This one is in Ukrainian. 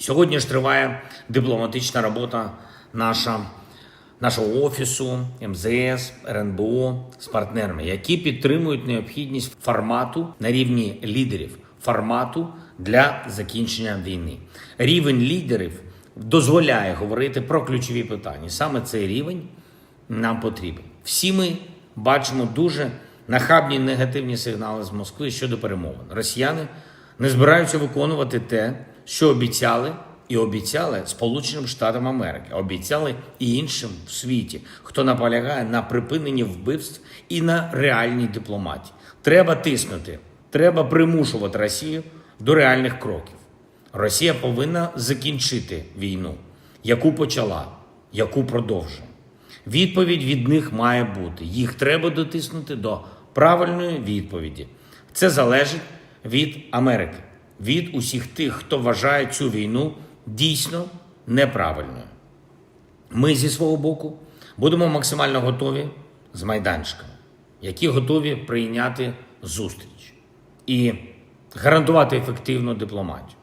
Сьогодні ж триває дипломатична робота наша, нашого офісу, МЗС, РНБО з партнерами, які підтримують необхідність формату на рівні лідерів, формату для закінчення війни. Рівень лідерів дозволяє говорити про ключові питання. Саме цей рівень нам потрібен. Всі ми бачимо дуже нахабні негативні сигнали з Москви щодо перемовин. Росіяни не збираються виконувати те, що обіцяли, і обіцяли Сполученим Штатам Америки, обіцяли і іншим в світі, хто наполягає на припиненні вбивств і на реальній дипломатії. Треба тиснути, треба примушувати Росію до реальних кроків. Росія повинна закінчити війну, яку почала, яку продовжує. Відповідь від них має бути. Їх треба дотиснути до правильної відповіді. Це залежить від Америки, від усіх тих, хто вважає цю війну дійсно неправильною. Ми зі свого боку будемо максимально готові з майданчиками, які готові прийняти зустріч і гарантувати ефективну дипломатію.